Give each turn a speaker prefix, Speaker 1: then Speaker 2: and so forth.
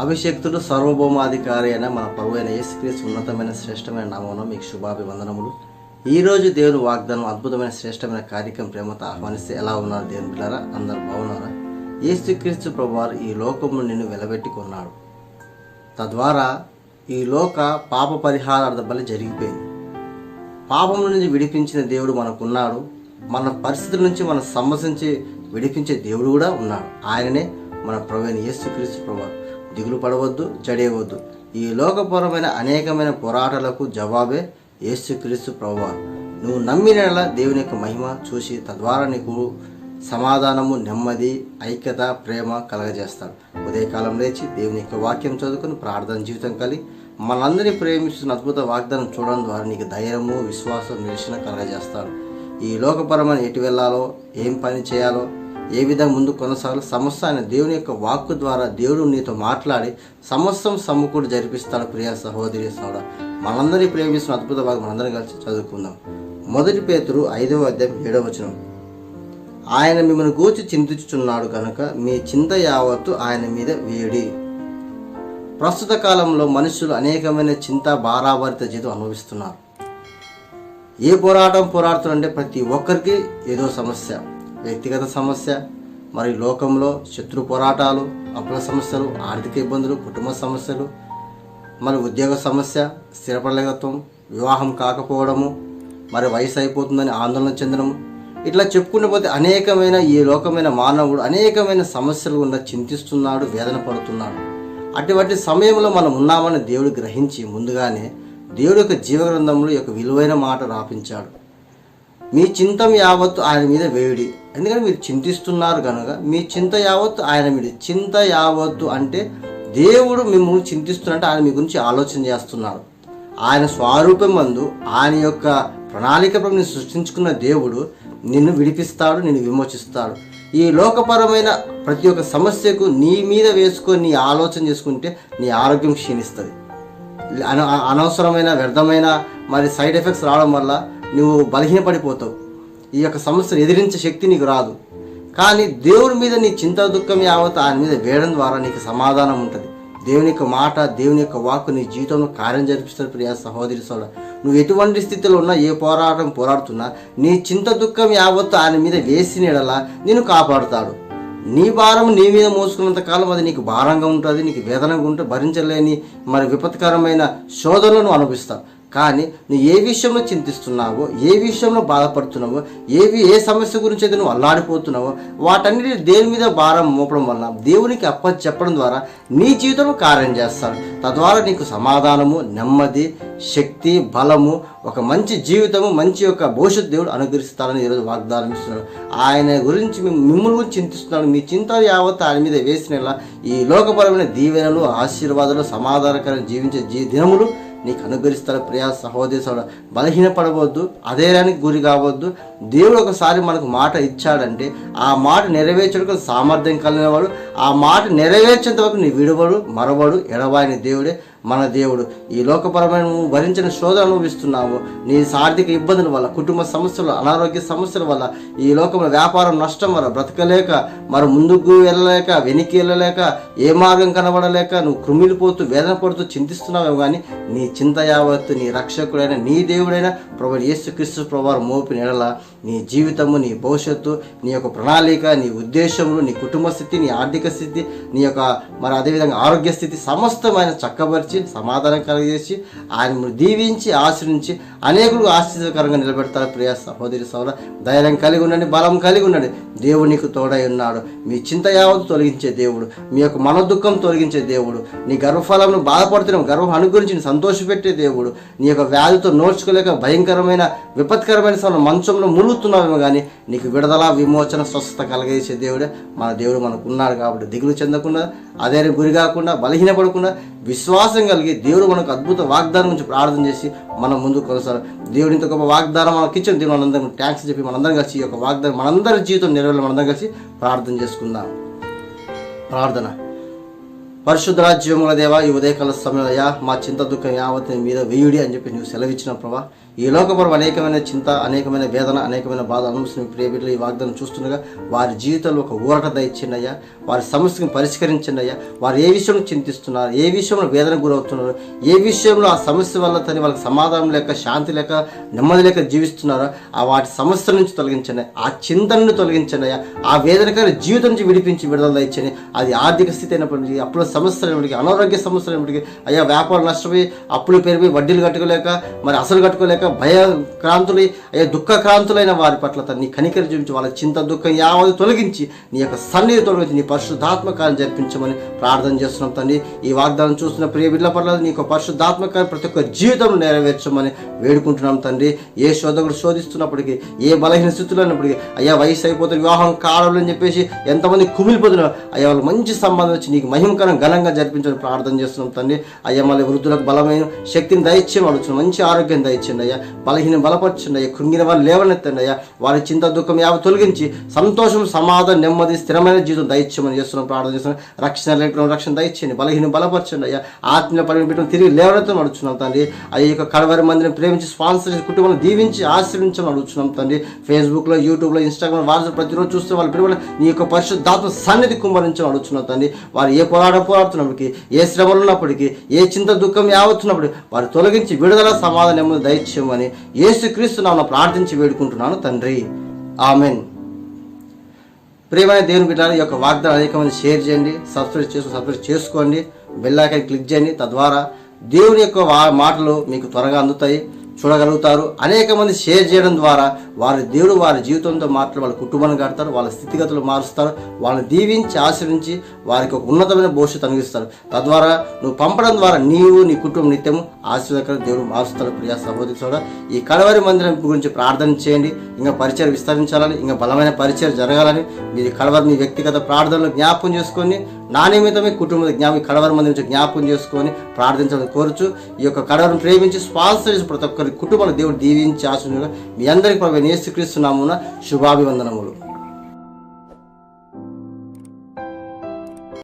Speaker 1: అభిషేక్తుడు సర్వభౌమాధికారి అయిన మన ప్రభు అయిన యేసుక్రీస్తు ఉన్నతమైన శ్రేష్టమైన నామంలో మీకు శుభాభివందనములు. ఈ రోజు దేవుని వాగ్దానం అద్భుతమైన శ్రేష్టమైన కార్యక్రమం ప్రేమతో ఆహ్వానిస్తే ఎలా ఉన్నారు దేవుని పిల్లరా? అందరు బాగున్నారా? యేసుక్రీస్తు ప్రభువారు ఈ లోకమును నిన్ను వెలబెట్టుకున్నాడు. తద్వారా ఈ లోక పాప పరిహారార్థ బలి జరిగిపోయింది. పాపం నుంచి విడిపించిన దేవుడు మనకున్నాడు. మన పరిస్థితుల నుంచి మన సమస్య నుంచి విడిపించే దేవుడు కూడా ఉన్నాడు. ఆయననే మన ప్రవీణ యేసుక్రీస్తు ప్రభు దిగులు పడవద్దు జడేయవద్దు. ఈ లోకపరమైన అనేకమైన పోరాటాలకు జవాబే యేసుక్రీస్తు ప్రభువా. నువ్వు నమ్మిన దేవుని యొక్క మహిమ చూసి తద్వారా నీకు సమాధానము నెమ్మది ఐక్యత ప్రేమ కలగజేస్తాడు. ఉదయకాలం లేచి దేవుని యొక్క వాక్యం చదువుకొని ప్రార్థన జీవితం కలిగి మనందరినీ ప్రేమిస్తున్న అద్భుత వాగ్దానం చూడడం ద్వారా నీకు ధైర్యము విశ్వాసం నిరసన కలగజేస్తాడు. ఈ లోకపరమైన ఎటు వెళ్ళాలో ఏం పని చేయాలో ఏ విధంగా ముందు కొనసాగాలో సమస్త ఆయన దేవుని యొక్క వాక్కు ద్వారా దేవుడు నీతో మాట్లాడి సమస్తం సమ్ముకుడు జరిపిస్తాడు ప్రియ సహోదరి సోడ మనందరినీ ప్రేమిస్తున్న అద్భుత భాగం మనందరం కలిసి చదువుకుందాం. మొదటి పేతురు ఐదవ అధ్యాయం ఏడవ వచనం. ఆయన మిమ్మల్ని గూర్చి చింతించుచున్నాడు కనుక మీ చింత యావత్తు ఆయన మీద వేడి. ప్రస్తుత కాలంలో మనుషులు అనేకమైన చింత భారాభరిత జీవితం అనుభవిస్తున్నారు. ఏ పోరాటం పోరాడుతున్నారంటే ప్రతి ఒక్కరికి ఏదో సమస్య. వ్యక్తిగత సమస్య మరి లోకంలో శత్రు పోరాటాలు అప్పుల సమస్యలు ఆర్థిక ఇబ్బందులు కుటుంబ సమస్యలు మరి ఉద్యోగ సమస్య స్థిరపడలేకత్వం వివాహం కాకపోవడము మరి వయసు అయిపోతుందని ఆందోళన చెందడము. ఇట్లా చెప్పుకుంటూ పోతే అనేకమైన ఈ లోకమైన మానవుడు అనేకమైన సమస్యలు ఉన్న చింతిస్తున్నాడు వేదన పడుతున్నాడు. అటువంటి సమయంలో మనం ఉన్నామని దేవుడు గ్రహించి ముందుగానే దేవుడు యొక్క జీవగ్రంథంలో యొక్క విలువైన మాట రాపించాడు. మీ చింతం యావత్తు ఆయన మీద వేడి. ఎందుకంటే మీరు చింతిస్తున్నారు కనుక మీ చింత యావత్తు ఆయన మీద చింత యావత్తు అంటే దేవుడు మిమ్మల్ని చింతిస్తున్నట్టు ఆయన మీ గురించి ఆలోచన చేస్తున్నారు. ఆయన స్వరూపం మందు ఆయన యొక్క ప్రణాళిక నిన్ను సృష్టించుకున్న దేవుడు నిన్ను విడిపిస్తాడు నిన్ను విమోచిస్తాడు. ఈ లోకపరమైన ప్రతి ఒక్క సమస్యకు నీ మీద వేసుకొని నీ ఆలోచన చేసుకుంటే నీ ఆరోగ్యం క్షీణిస్తుంది. అన అనవసరమైన వ్యర్థమైన మరి సైడ్ ఎఫెక్ట్స్ రావడం వల్ల నువ్వు బలహీనపడిపోతావు. ఈ యొక్క సమస్యను ఎదిరించే శక్తి నీకు రాదు. కానీ దేవుని మీద నీ చింత దుఃఖం యావత్ ఆయన మీద వేయడం ద్వారా నీకు సమాధానం ఉంటుంది. దేవుని యొక్క మాట దేవుని యొక్క వాక్కు నీ జీవితంలో కార్యం జరిపిస్తారు ప్రియా సహోదరి సోడ నువ్వు ఎటువంటి స్థితిలో ఉన్నా ఏ పోరాటం పోరాడుతున్నా నీ చింత దుఃఖం యావత్తు ఆయన మీద వేసిన ఎడలా నిన్ను కాపాడుతాడు. నీ భారం నీ మీద మోసుకున్నంత కాలం అది నీకు భారంగా ఉంటుంది నీకు వేదనగా ఉంటే భరించలేని మరి విపత్కరమైన శోధనలను అనుభవిస్తావు. కానీ నువ్వు ఏ విషయంలో చింతిస్తున్నావో ఏ విషయంలో బాధపడుతున్నావో ఏవి ఏ సమస్య గురించి అయితే నువ్వు అల్లాడిపోతున్నావో వాటన్నిటి దేని మీద భారం మోపడం వల్ల దేవునికి అప్ప చెప్పడం ద్వారా నీ జీవితం కార్యం చేస్తాడు తద్వారా నీకు సమాధానము నెమ్మది శక్తి బలము ఒక మంచి జీవితము మంచి యొక్క భవిష్యత్ దేవుడు అనుగ్రహిస్తాడని ఈరోజు వాగ్దానం ఇస్తున్నాడు. ఆయన గురించి మిమ్మల్ని గురించి చింతిస్తున్నాడు. మీ చింత యావత్ ఆయన మీద వేసిన ఈ లోకపరమైన దీవెనలు ఆశీర్వాదాలు సమాధానకరంగా జీవించే జీ దినములు నీకు అనుగ్రహిస్తాడు ప్రియా సహోదరి బలహీనపడవద్దు అధైర్యానికి గురి కావద్దు. దేవుడు ఒకసారి మనకు మాట ఇచ్చాడంటే ఆ మాట నెరవేర్చడానికి సామర్థ్యం కలిగిన వాడు ఆ మాట నెరవేర్చేంత వరకు నీ విడువడు మరవడు ఎడవాయని దేవుడే మన దేవుడు ఈ లోకపరమైన భరించిన శోధ అనుభవిస్తున్నావు నీ ఆర్థిక ఇబ్బందుల వల్ల కుటుంబ సమస్యలు అనారోగ్య సమస్యల వల్ల ఈ లోకంలో వ్యాపారం నష్టం వల్ల బ్రతకలేక మరి ముందుకు వెళ్ళలేక వెనక్కి వెళ్ళలేక ఏ మార్గం కనబడలేక నువ్వు కృమిలిపోతూ వేదన పడుతూ చింతిస్తున్నావు కానీ నీ చింత యావత్తు నీ రక్షకుడైన నీ దేవుడైన ప్రభు యేసుక్రీస్తు ప్రభు మోపిన ఎడల నీ జీవితము నీ భవిష్యత్తు నీ యొక్క ప్రణాళిక నీ ఉద్దేశములు నీ కుటుంబ స్థితి నీ ఆర్థిక స్థితి నీ యొక్క మరి అదేవిధంగా ఆరోగ్య స్థితి సమస్తమైన చక్కబరిచి సమాధానం కలిగజేసి ఆయన దీవించి ఆశ్రయించి అనేకులు ఆశ్చర్యకరంగా నిలబెడతారు ప్రియ సహోదరి సోదర. ధైర్యం కలిగి ఉండండి బలం కలిగి ఉండండి. దేవుడు నీకు తోడై ఉన్నాడు. మీ చింత యావత్తు తొలగించే దేవుడు. మీ యొక్క మనోదుఖం తొలగించే దేవుడు. నీ గర్వఫలంను బాధపడుతున్న గర్వం అనుగురించి సంతోషపెట్టే దేవుడు. నీ యొక్క వ్యాధితో నోడ్చుకోలేక భయంకరమైన విపత్కరమైన సమయంలో మంచంలో ములుగుతున్నావేమో కానీ నీకు విడుదల విమోచన స్వస్థత కలగజేసే దేవుడే మన దేవుడు మనకు ఉన్నాడు కాబట్టి దిగులు చెందకుండా అదే గురి కాకుండా బలహీనపడకుండా విశ్వాసం కలిగి దేవుడు మనకు అద్భుత వాగ్దానం గురించి ప్రార్థన చేసి మనం ముందుకు కొనసాగు. దేవుడి ఇంత గొప్ప వాగ్దానం మనకి ఇచ్చిన దేవుడు మనందరం ట్యాంక్స్ చెప్పి మనందరం కలిసి ఈ యొక్క వాగ్దానం మనందరి జీవితం నెరవేరు మనందరం కలిసి ప్రార్థన చేసుకుందాం. ప్రార్థన. పరిశుద్ధరాజ్యముల దేవ ఈ ఉదయకాల సమయంలో అయ్యా మా చింత దుఃఖం యావత్ మీద వేయుడి అని చెప్పి నువ్వు సెలవిచ్చిన ప్రభా. ఈ లోకపరం అనేకమైన చింత అనేకమైన వేదన అనేకమైన బాధ అనుభవిస్తున్న ప్రియబిడ్డలు ఈ వాగ్దానం చూస్తుండగా వారి జీవితంలో ఒక ఊరట దయచిందయ్యా వారి సమస్యను పరిష్కరించండి అయ్యా వారు ఏ విషయం చింతిస్తున్నారు ఏ విషయంలో వేదన గురవుతున్నారు ఏ విషయంలో ఆ సమస్య వల్ల తని వాళ్ళకి సమాధానం లేక శాంతి లేక నెమ్మది లేక జీవిస్తున్నారో ఆ వాటి సమస్యల నుంచి తొలగించండి. ఆ చింతనను తొలగించండి అయ్యా ఆ వేదనకర జీవితం నుంచి విడిపించి విడుదల దయచని అది ఆర్థిక స్థితి అయినప్పటికీ అప్పుల సమస్యలు అయినప్పటికీ అనారోగ్య సమస్యలు అయినప్పటికీ అయ్యా వ్యాపారం నష్టపోయి అప్పులు పెరిగి వడ్డీలు కట్టుకోలేక మరి అసలు కట్టుకోలేక భయ క్రాంతులై అయ్యా దుఃఖ క్రాంతులైన వారి పట్ల తన నీ కనికరి చూపించి వాళ్ళ చింత దుఃఖం యావది తొలగించి నీ యొక్క సన్నిధి తొలగించి నీ పరిశుద్ధాత్మకాన్ని జరిపించమని ప్రార్థన చేస్తున్నాం తండ్రి. ఈ వాగ్దానం చూస్తున్న ప్రియ బిడ్డల పట్ల నీ యొక్క పరిశుద్ధాత్మకాన్ని ప్రతి ఒక్క జీవితంలో నెరవేర్చమని వేడుకుంటున్నాం తండ్రి. ఏ శోధకుడు శోధిస్తున్నప్పటికీ ఏ బలహీన స్థితిలో ఉన్నప్పటికీ అయ్యా వయసు అయిపోతుంది వివాహం కావాలని అని చెప్పేసి ఎంతమంది కుమిలిపోతున్నారు అయ్యా వాళ్ళకి మంచి సంబంధం వచ్చి నీకు మహిమకరం ఘనంగా జరిపించమని ప్రార్థన చేస్తున్నాం తండ్రి. అయ్యా మళ్ళీ వృద్ధులకు బలమైన శక్తిని దయచేయమని వాళ్ళు మంచి ఆరోగ్యం దయచేయండి అయ్యా. బలహీన బలపరచండి అయ్యా కృంగిన వాళ్ళు లేవనెత్తండి అయ్యా వారి చింత దుఃఖం యావ తొలగించి సంతోషం సమాధానం నెమ్మది స్థిరమైన జీవితం దయచేయమని చేస్తున్నాం ప్రార్థన చేస్తున్నాం. రక్షణ లేకుండా రక్షణ దయచేయండి బలహీన బలపరచండి అయ్యా ఆత్మీయ పరిమితి తిరిగి లేవనెత్తని అడుగుతున్నాం తండ్రి. అయ్యా యొక్క కడవరి మందిని ప్రేమించి స్పాన్సర్ చేసి కుటుంబాన్ని దీవించి ఆశ్రయించమని అడుగుతున్నాం తండ్రి. ఫేస్బుక్లో యూట్యూబ్లో ఇన్స్టాగ్రామ్ వాట్సాప్ ప్రతిరోజు చూస్తే వాళ్ళ పిల్లలు నీ యొక్క పరిశుద్ధాత్మ సన్నిధి కుమ్మరించమని అడుగుతున్నాం తండ్రి. వారు ఏ పోరాట పోరాడుతున్నప్పటికీ ఏ శ్రమలు ఉన్నప్పటికీ ఏ చింత దుఃఖం యావత్తున్నప్పుడు వారు తొలగించి విడుదల సమాధానం నెమ్మది దయచేయమని యేసుక్రీస్తు నామమున ప్రార్థించి వేడుకుంటున్నాను తండ్రి. ఆమెన్. ప్రియమైన దేవుని బిడ్డలు ఈ యొక్క వాగ్దానం అనేక మంది షేర్ చేయండి సబ్స్క్రైబ్ చేసుకుని సబ్స్క్రైబ్ చేసుకోండి బెల్ ఐకాన్ క్లిక్ చేయండి. తద్వారా దేవుని యొక్క మాటలు మీకు త్వరగా అందుతాయి. చూడగలుగుతారు. అనేక మంది షేర్ చేయడం ద్వారా వారి దేవుడు వారి జీవితంతో మాత్రం వాళ్ళ కుటుంబాన్ని కడతారు వాళ్ళ స్థితిగతులు మారుస్తారు వాళ్ళని దీవించి ఆశ్రయించి వారికి ఒక ఉన్నతమైన భవిష్యత్తు అనుగిస్తారు తద్వారా నువ్వు పంపడం ద్వారా నీవు నీ కుటుంబం నిత్యము ఆశీర్వదకర దేవుడు మారుస్తాడు ప్రియా సహోదరి సోదరా ఈ కడవరి మందిరం గురించి ప్రార్థన చేయండి. ఇంకా పరిచయం విస్తరించాలని ఇంకా బలమైన పరిచయం జరగాలని మీరు కడవరి మీ వ్యక్తిగత ప్రార్థనలు జ్ఞాపకం చేసుకొని నా నిమిత్తమే కుటుంబ జ్ఞాపకం కడవరి మంది నుంచి జ్ఞాపకం చేసుకొని ప్రార్థించాలని కోరుచు. ఈ యొక్క కడవరను ప్రేమించి స్పాన్సర్ చేసి ప్రతి ఒక్కరి కుటుంబాన్ని దేవుడు దీవించి ఆశ మీ అందరికీ ప్రభు యేసుక్రీస్తు శుభాభివందనములు.